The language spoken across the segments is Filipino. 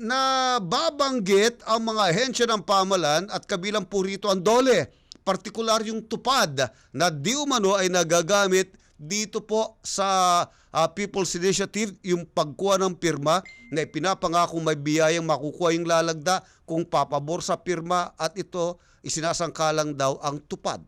na babanggit ang mga ahensya ng pamalan at kabilang po rito ang dole. Partikular yung tupad na di umano ay nagagamit dito po sa ah, People's Initiative yung pagkuha ng pirma na ipinapangako may biyayang makukuha yung lalagda kung papabor sa pirma at ito isinasangkalang daw ang tupad.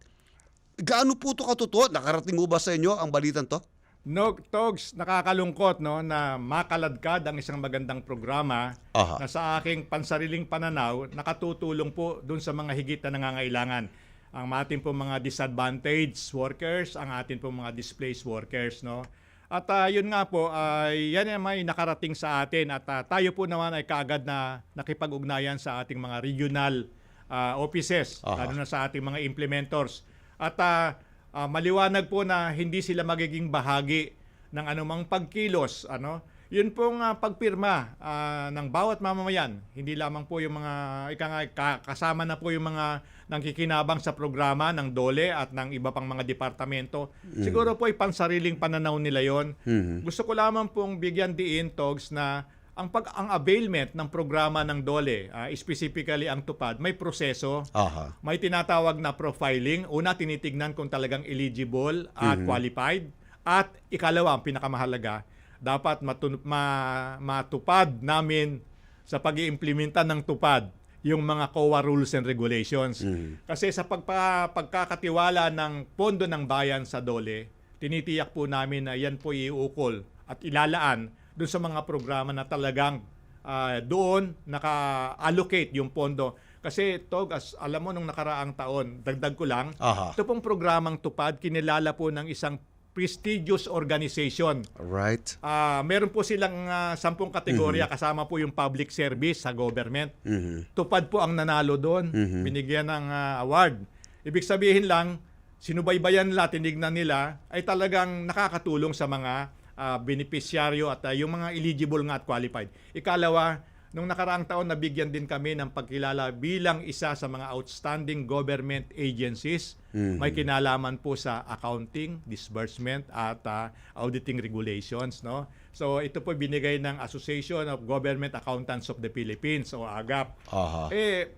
Gaano po ito katotoo? Nakarating mo ba sa inyo ang balitan to? No, Togs, nakakalungkot no na makaladkad ang isang magandang programa Aha. na sa aking pansariling pananaw nakatutulong po dun sa mga higit na nangangailangan. Ang ating po mga disadvantaged workers, ang ating po mga displaced workers, no. At ah, yun nga po, ay yan ay may nakarating sa atin at ah, tayo po naman ay kaagad na nakipag-ugnayan sa ating mga regional ah, offices, Aha. lalo na sa ating mga implementors. At ah, ah, maliwanag po na hindi sila magiging bahagi ng anumang pagkilos, ano? Yun pong ah, pagpirma ah, ng bawat mamamayan, hindi lamang po yung mga ika nga, ka- kasama na po yung mga nangkikinabang sa programa ng DOLE at ng iba pang mga departamento. Siguro po ay pansariling pananaw nila yon. Mhm. Gusto ko lamang pong bigyan diin, Togs, na ang pag ang availment ng programa ng DOLE, ah, specifically ang tupad, may proseso. Aha. May tinatawag na profiling. Una, tinitignan kung talagang eligible at qualified. At ikalawa, ang pinakamahalaga, dapat matun- ma- matupad namin sa pag iimplementa ng tupad yung mga COA rules and regulations. Kasi sa pagpa- pagkakatiwala ng pondo ng bayan sa DOLE, tinitiyak po namin na yan po iukol at ilalaan doon sa mga programa na talagang ah, doon naka-allocate yung pondo. Kasi Tog, as alam mo nung nakaraang taon, dagdag ko lang, Aha. ito pong programang tupad, kinilala po ng isang prestigious organization. Right. Ah, meron po silang ah, sampung kategorya kasama po yung public service sa government. Mhm. Tupad po ang nanalo doon, binigyan ng ah, award. Ibig sabihin lang, sinubaybayan nila, tinignan nila, ay talagang nakakatulong sa mga ah, beneficiaryo at ah, yung mga eligible nga at qualified. Ikalawa, nung nakaraang taon, nabigyan din kami ng pagkilala bilang isa sa mga outstanding government agencies. May kinalaman po sa accounting, disbursement at ah, auditing regulations. No? So ito po binigay ng Association of Government Accountants of the Philippines o AGAP. Aha. Eh,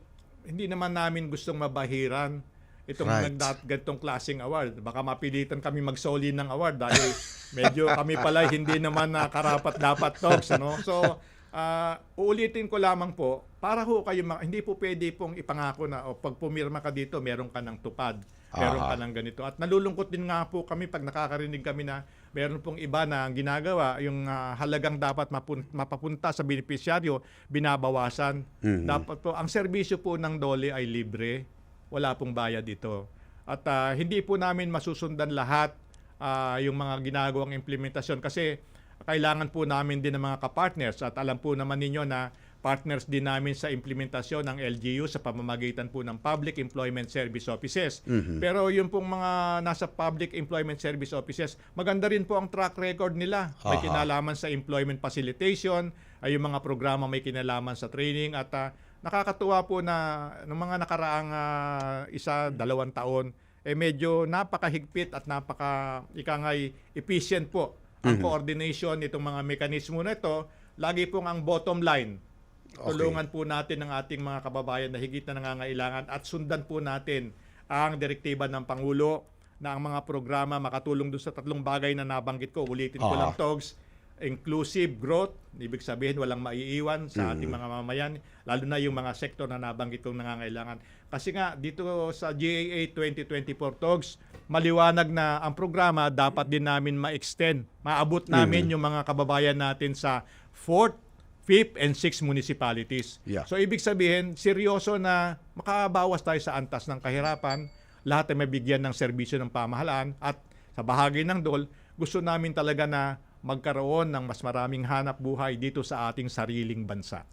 hindi naman namin gustong mabahiran itong Right. nagdat gantong klaseng award. Baka mapilitan kami magsoli ng award dahil medyo kami pala hindi naman na karapat dapat talks. Ano? So, ah, uulitin ko lamang po, para ho kayo, ma- hindi po pwede pong ipangako na o pag pumirma ka dito, meron ka ng tupad. Meron Aha. ka ng ganito. At nalulungkot din nga po kami pag nakakarinig kami na meron pong iba na ginagawa, yung ah, halagang dapat mapun- mapapunta sa beneficiaryo, binabawasan. Dapat po, ang serbisyo po ng DOLE ay libre. Wala pong bayad ito. At ah, hindi po namin masusundan lahat ah, yung mga ginagawang implementasyon kasi kailangan po namin din ng mga kapartners at alam po naman ninyo na partners din namin sa implementasyon ng LGU sa pamamagitan po ng Public Employment Service Offices. Pero yung pong mga nasa Public Employment Service Offices, maganda rin po ang track record nila. May Aha. kinalaman sa employment facilitation, ay yung mga programa may kinalaman sa training at ah, nakakatuwa po na ng mga nakaraang ah, isa, dalawang taon, eh medyo napakahigpit at napaka ikangay efficient po ang coordination nitong mga mekanismo na ito. Lagi pong ang bottom line, Okay. tulungan po natin ang ating mga kababayan na higit na nangangailangan at sundan po natin ang direktiba ng Pangulo na ang mga programa makatulong doon sa tatlong bagay na nabanggit ko. Ulitin ko Ah. lang, Togs. Inclusive growth, ibig sabihin walang maiiwan sa Mm. ating mga mamayan, lalo na yung mga sektor na nabanggit kong nangangailangan. Kasi nga, dito sa GAA 2024 Togs, maliwanag na ang programa dapat din namin ma-extend. Maabot namin yung mga kababayan natin sa 4th, 5th, and 6th municipalities. Yeah. So, ibig sabihin, seryoso na makabawas tayo sa antas ng kahirapan, lahat ay mabigyan ng serbisyo ng pamahalaan at sa bahagi ng DOL, gusto namin talaga na magkaroon ng mas maraming hanap buhay dito sa ating sariling bansa.